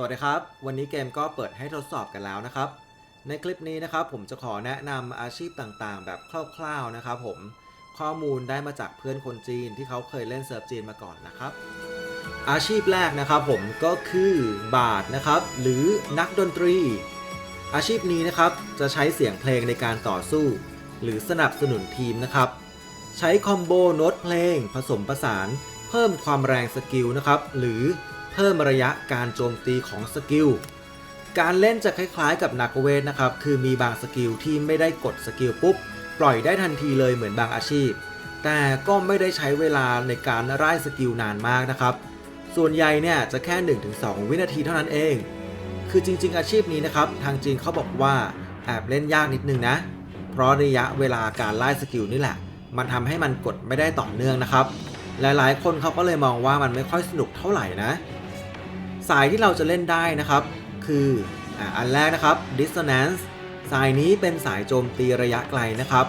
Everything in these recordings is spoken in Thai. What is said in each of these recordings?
สวัสดีครับ วันนี้เกมก็เปิดให้ทดสอบกันแล้วนะครับ ในคลิปนี้นะครับผมจะขอแนะนำอาชีพต่างๆ แบบคร่าวๆนะครับผมข้อมูลได้มาจากเพื่อนคนจีนที่เขาเคยเล่นเซิร์ฟจีนมาก่อนนะครับ อาชีพแรกนะครับผมก็คือบาทนะครับหรือนักดนตรี อาชีพนี้นะครับจะใช้เสียงเพลงในการต่อสู้ หรือสนับสนุนทีมนะครับ ใช้คอมโบโน้ตเพลงผสมผสาน เพิ่มความแรงสกิลนะครับหรือ เพิ่มระยะการโจมตีของสกิล การเล่นจะคล้ายๆกับนักเวทนะครับ คือมีบางสกิลที่ไม่ได้กดสกิลปุ๊บ ปล่อยได้ทันทีเลยเหมือนบางอาชีพ แต่ก็ไม่ได้ใช้เวลาในการไล่สกิลนานมากนะครับ ส่วนใหญ่เนี่ยจะแค่ 1-2 วินาทีเท่านั้นเอง คือจริง ๆ อาชีพนี้นะครับ ทางจีนเขาบอกว่าแอบเล่นยากนิดนึงนะ เพราะระยะเวลาการไล่สกิลนี่แหละ มันทำให้มันกดไม่ได้ต่อเนื่องนะครับ หลายๆ คนเขาก็เลยมองว่ามันไม่ค่อยสนุกเท่าไหร่นะ สายที่เราจะเล่นได้นะครับ คือออันแรกนะครับ dissonance สายนี้เป็นสายโจมตีระยะไกลนะครับ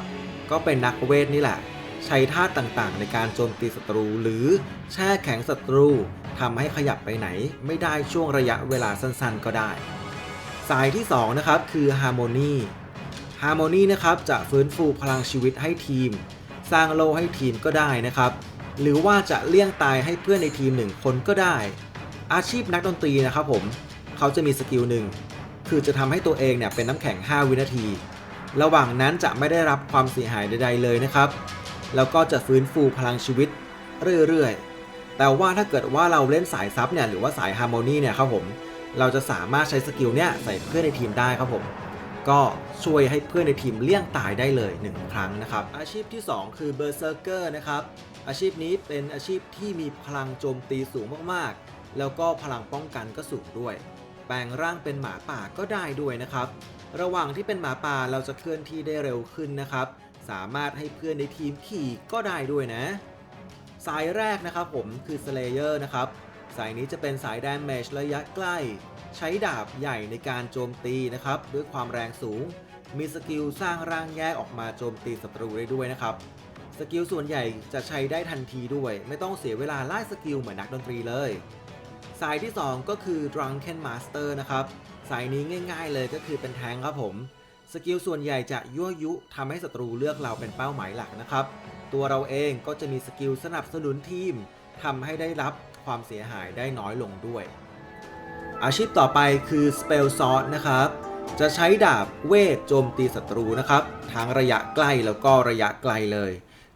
ก็เป็นนักเวทนี่แหละ ใช้ท่าต่างๆ ในการโจมตีศัตรู หรือแช่แข็งศัตรูทำให้ขยับไปไหน ไม่ได้ช่วงระยะเวลาสั้นๆ ก็ได้ สายที่ 2 นะครับ คือ harmony harmony นะครับ จะฟื้นฟูพลังชีวิตให้ทีม สร้างโลให้ทีมก็ได้นะครับ หรือว่าจะเลี่ยงตายให้เพื่อนในทีมหนึ่งคนก็ได้ อาชีพนักดนตรีนะครับผมเขาจะมีสกิลหนึ่งคือจะทำให้ตัวเองเนี่ยเป็นน้ำแข็ง 5 วินาที ระหว่างนั้นจะไม่ได้รับความเสียหายใดๆเลยนะครับ แล้วก็จะฟื้นฟูพลังชีวิตเรื่อยๆ แต่ว่าถ้าเกิดว่าเราเล่นสายซับเนี่ยหรือว่าสายฮาร์โมนีเนี่ยครับผมเราจะสามารถใช้สกิลเนี่ยใส่เพื่อนในทีมได้ครับผม ก็ช่วยให้เพื่อนในทีมเลี่ยงตายได้เลย 1 ครั้งนะครับ อาชีพที่ 2 คือเบอร์เซอร์เกอร์นะครับอาชีพนี้เป็นอาชีพที่มีพลังโจมตีสูงมากๆ แล้วก็พลังป้องกันก็สูงด้วย แปลงร่างเป็นหมาป่าก็ได้ด้วยนะครับ ระหว่างที่เป็นหมาป่าเราจะเคลื่อนที่ได้เร็วขึ้นนะครับ สามารถให้เพื่อนในทีมขี่ก็ได้ด้วยนะ สายแรกนะครับผมคือ Slayer นะครับ สายนี้จะเป็นสาย Damage ระยะใกล้ ใช้ดาบใหญ่ในการโจมตีนะครับ ด้วยความแรงสูง มีสกิลสร้างร่างแยกออกมาโจมตีศัตรูได้ด้วยนะครับสกิลส่วนใหญ่จะใช้ได้ทันทีด้วย ไม่ต้องเสียเวลาไล่สกิลเหมือนนักดนตรีเลย สายที่ 2 ก็คือ Drunken Master นะครับ สายนี้ง่ายๆเลยก็คือเป็นแทงครับผม สกิลส่วนใหญ่จะยั่วยุทำให้ศัตรูเลือกเราเป็นเป้าหมายหลักนะครับ ตัวเราเองก็จะมีสกิลสนับสนุนทีมทำให้ได้รับความเสียหายได้น้อยลงด้วย อาชีพต่อไปคือ Spell Sword นะครับ จะใช้ดาบเวทโจมตีศัตรูนะครับทั้งระยะใกล้แล้วก็ระยะไกลเลย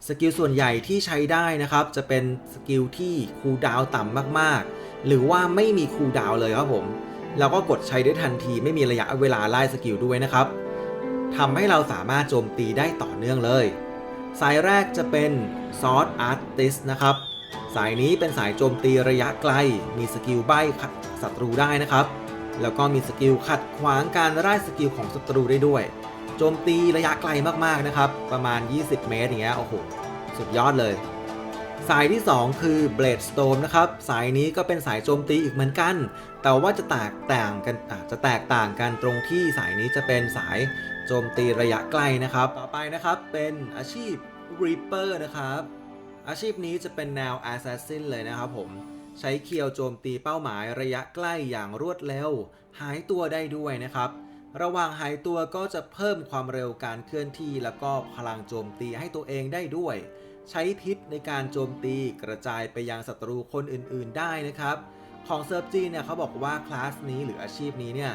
สกิลส่วนใหญ่ที่ใช้ได้นะครับ จะเป็นสกิลที่คูลดาวต่ำมากๆ หรือว่าไม่มีคูลดาวเลยครับผม เราก็กดใช้ได้ทันทีไม่มีระยะเวลาไล่สกิลด้วยนะครับทำให้เราสามารถโจมตีได้ต่อเนื่องเลย สายแรกจะเป็น Sword Artist นะครับ สายนี้เป็นสายโจมตีระยะไกล มีสกิลใบ้ขัดศัตรูได้นะครับ แล้วก็มีสกิลขัดขวางการไล่สกิลของศัตรูได้ด้วย โจมตีระยะไกลมากๆนะครับ ประมาณ 20 เมตรอย่างเงี้ยโอ้โหสุดยอดเลย สายที่ 2 คือ Blade Storm นะครับ สายนี้ก็เป็นสายโจมตีอีกเหมือนกัน แต่ว่าจะแตกต่างกันจะแตกต่างกันตรงที่สายนี้จะเป็นสายโจมตีระยะใกลนะครับ ต่อไปนะครับเป็นอาชีพ Reaper นะครับ อาชีพนี้จะเป็นแนว Assassin เลยนะครับผม ใช้เคียวโจมตีเป้าหมายระยะใกล้อย่างรวดเร็ว หายตัวได้ด้วยนะครับ ระหว่างหายตัวก็จะเพิ่มความเร็วการเคลื่อนที่ แล้วก็พลังโจมตีให้ตัวเองได้ด้วย ใช้พิษในการโจมตีกระจายไปยังศัตรูคนอื่นๆได้นะครับ ของเซิร์ฟจีเนี่ยเขาบอกว่าคลาสนี้หรืออาชีพนี้เนี่ย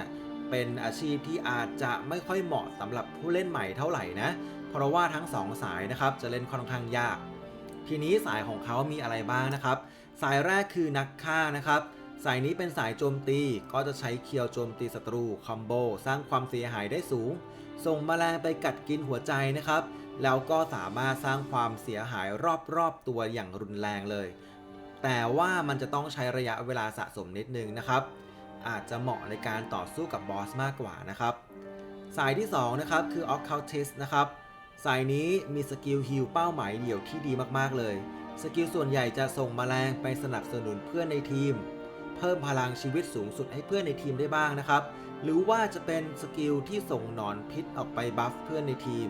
เป็นอาชีพที่อาจจะไม่ค่อยเหมาะสำหรับผู้เล่นใหม่เท่าไหร่นะ เพราะว่าทั้งสองสายนะครับจะเล่นค่อนข้างยาก ทีนี้สายของเขามีอะไรบ้างนะครับ สายแรกคือนักฆ่านะครับ สายนี้เป็นสายโจมตีก็จะใช้เคียวโจมตีศัตรูคอมโบสร้างความเสียหายได้สูง ส่งแมลงไปกัดกินหัวใจนะครับ แล้วก็สามารถสร้างความเสียหายรอบๆตัวอย่างรุนแรงเลย แต่ว่ามันจะต้องใช้ระยะเวลาสะสมนิดนึงนะครับ อาจจะเหมาะในการต่อสู้กับบอสมากกว่านะครับ สายที่2นะครับคือ Occultist นะครับ สายนี้มีสกิลฮิลเป้าหมายเดี่ยวที่ดีมากๆเลย สกิลส่วนใหญ่จะส่งมแมลงไปสนับสนุนเพื่อนในทีม เพิ่มพลังชีวิตสูงสุดให้เพื่อนในทีมได้บ้างนะครับ หรือว่าจะเป็นสกิลที่ส่งหนอนพิษออกไปบัฟเพื่อนในทีม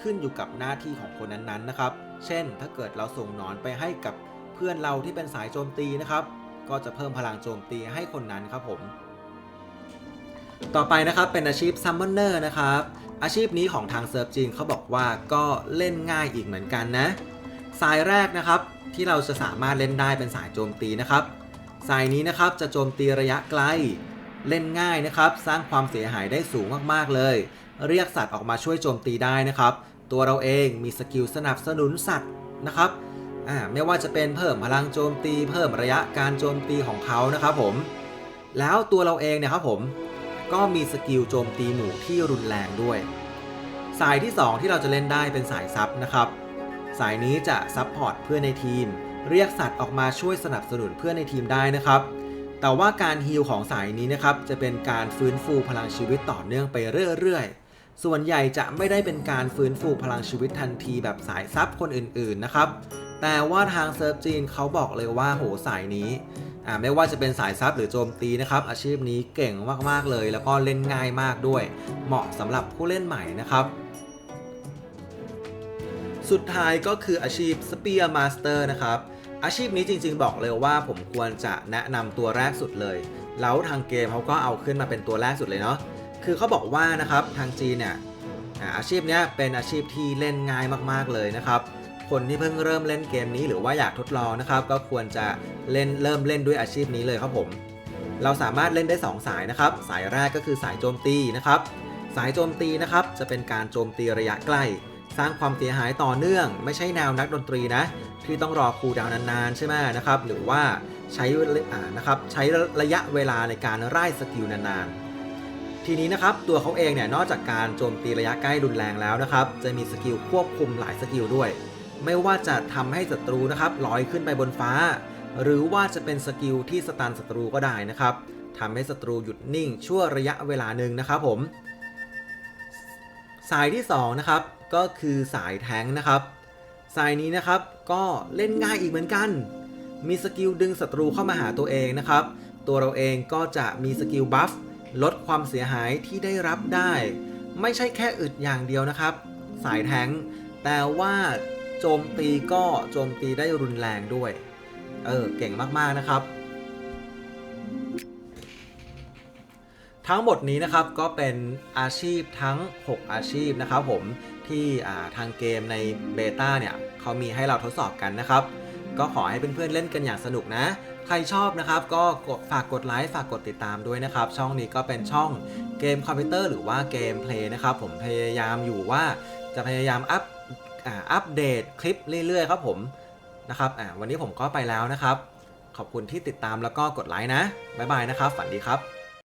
ขึ้นอยู่กับหน้าที่ของคนนั้นๆนะครับ เช่น ถ้าเกิดเราส่งหนอนไปให้กับเพื่อนเราที่เป็นสายโจมตีนะครับ ก็จะเพิ่มพลังโจมตีให้คนนั้นครับผม ต่อไปนะครับเป็นอาชีพซัมมอนเนอร์นะครับ อาชีพนี้ของทางเซิร์ฟจีนเขาบอกว่าก็เล่นง่ายอีกเหมือนกันนะ สายแรกนะครับที่เราจะสามารถเล่นได้เป็นสายโจมตีนะครับ สายนี้นะครับจะโจมตีระยะไกล เล่นง่ายนะครับ สร้างความเสียหายได้สูงมากๆเลย เรียกสัตว์ออกมาช่วยโจมตีได้นะครับ ตัวเราเองมีสกิลสนับสนุนสัตว์นะครับไม่ว่าจะเป็นเพิ่มพลังโจมตี เพิ่มระยะการโจมตีของเขานะครับผม แล้วตัวเราเองเนี่ยครับผมก็มีสกิลโจมตีหมู่ที่รุนแรงด้วย สายที่ 2 ที่เราจะเล่นได้เป็นสายซับนะครับ สายนี้จะซับพอร์ตเพื่อนในทีม เรียกสัตว์ออกมาช่วยสนับสนุนเพื่อนในทีมได้นะครับ แต่ว่าการฮีลของสายนี้นะครับจะเป็นการฟื้นฟูพลังชีวิตต่อเนื่องไปเรื่อยๆ ส่วนใหญ่จะไม่ได้เป็นการฟื้นฟูพลังชีวิตทันทีแบบสายซับคนอื่นๆนะครับ แต่ว่าทางเซิร์ฟจีนเขาบอกเลยว่าโหสายนี้ไม่ว่าจะเป็นสายซับหรือโจมตีนะครับ อาชีพนี้เก่งมากๆเลย แล้วก็เล่นง่ายมากด้วย เหมาะสำหรับผู้เล่นใหม่นะครับ สุดท้ายก็คืออาชีพ Spear Master นะครับ อาชีพนี้จริงๆบอกเลยว่าผมควรจะแนะนำตัวแรกสุดเลย แล้วทางเกมเขาก็เอาขึ้นมาเป็นตัวแรกสุดเลยเนาะ คือเขาบอกว่านะครับทางจีนเนี่ยอาชีพนี้เป็นอาชีพที่เล่นง่ายมากๆเลยนะครับคนที่เพิ่งเริ่มเล่นเกมนี้หรือว่าอยากทดลองนะครับ ก็ควรจะเล่นเริ่มเล่นด้วยอาชีพนี้เลยครับผม เราสามารถเล่นได้ 2 สายนะครับ สายแรกก็คือสายโจมตีนะครับ สายโจมตีนะครับจะเป็นการโจมตีระยะใกล้ สร้างความเสียหายต่อเนื่อง ไม่ใช่แนวนักดนตรีนะ ที่ต้องรอคูดาวนานๆใช่ไหมนะครับ หรือว่าใช้นะครับใช้ระยะเวลาในการไล่สกิลนานๆ ทีนี้นะครับตัวเขาเองเนี่ยนอกจากการโจมตีระยะใกล้รุนแรงแล้วนะครับ จะมีสกิลควบคุมหลายสกิลด้วย ไม่ว่าจะทำให้ศัตรูนะครับลอยขึ้นไปบนฟ้า หรือว่าจะเป็นสกิลที่สตันศัตรูก็ได้นะครับทำให้ศัตรูหยุดนิ่งชั่วระยะเวลาหนึ่งนะครับผม สายที่2นะครับก็คือสายแทงนะครับ สายนี้นะครับก็เล่นง่ายอีกเหมือนกัน มีสกิลดึงศัตรูเข้ามาหาตัวเองนะครับ ตัวเราเองก็จะมีสกิลบัฟ ลดความเสียหายที่ได้รับได้ ไม่ใช่แค่อึดอย่างเดียวนะครับ สายแทงแต่ว่าโจมตีก็โจมตีได้รุนแรงด้วย เออ เก่งมากๆนะครับ ทั้งหมดนี้นะครับก็เป็นอาชีพทั้ง 6 อาชีพนะครับผมที่ทางเกมในเบต้าเนี่ยเขามีให้เราทดสอบกันนะครับ ก็ขอให้เพื่อนๆเล่นกันอย่างสนุกนะ ใครชอบนะครับก็กดฝากกดไลค์ฝากกดติดตามด้วยนะครับ ช่องนี้ก็เป็นช่องเกมคอมพิวเตอร์หรือว่าเกมเพลย์นะครับ ผมพยายามอยู่ว่าจะพยายามอัพอัปเดตคลิปเรื่อยๆครับผมนะครับวันนี้ผมก็ไปแล้วนะครับ ขอบคุณที่ติดตามแล้วก็กดไลค์นะบ๊ายบายนะครับ ฝันดีครับ